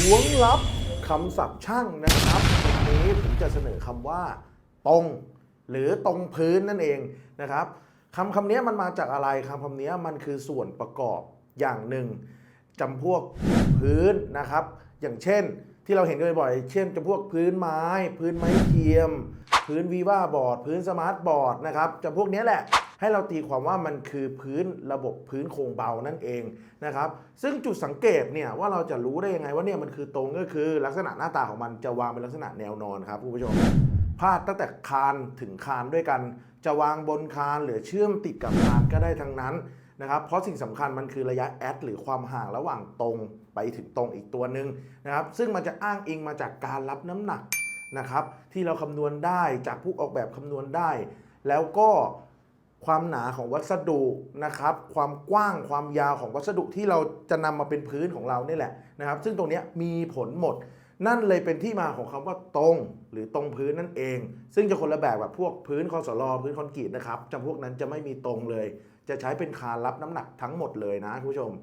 ล้วงลับคำศัพท์ช่างนะครับวันนี้ผมจะเสนอคำว่า ตรง หรือตรงพื้นนั่นเองนะครับคำคำนี้มันมาจากอะไรคำคำนี้มันคือส่วนประกอบอย่างหนึ่งจำพวกพื้นนะครับ อย่างเช่นที่เราเห็นกันบ่อยๆเช่นจำพวกพื้นไม้ พื้นไม้เทียม พื้นวีว่าบอร์ด พื้นสมาร์ทบอร์ดนะครับจำพวกนี้แหละ ให้เราตีความว่ามันคือพื้นระบบพื้นโครงเบานั่นเองนะครับซึ่งจุดสังเกตเนี่ยว่าเราจะรู้ได้ยังไงว่าเนี่ยมันคือตรงก็คือลักษณะหน้าตาของมันจะวางเป็นลักษณะแนวนอนครับคุณผู้ชมพาดตั้งแต่คานถึงคานด้วยกัน จะวางบนคานหรือเชื่อมติดกับคานก็ได้ทั้งนั้นนะครับเพราะสิ่งสำคัญมันคือระยะแอดหรือความห่างระหว่างตรงไปถึงตรงอีกตัวหนึ่งนะครับซึ่งมันจะอ้างอิงมาจากการรับน้ำหนักนะครับที่เราคำนวณได้จากผู้ออกแบบคำนวณได้ แล้วก็ ความหนาของวัสดุนะครับ ความกว้างความยาวของวัสดุที่เราจะนำมาเป็นพื้นของเรานี่แหละนะครับ ซึ่งตรงนี้มีผลหมด นั่นเลยเป็นที่มาของคำว่าตรงหรือตรงพื้นนั่นเอง ซึ่งจะคนละแบบแบบพวกพื้นคอสลอพื้นคอนกรีตนะครับจำพวกนั้นจะไม่มีตรงเลย จะใช้เป็นคานรับน้ำหนักทั้งหมดเลยนะคุณผู้ชม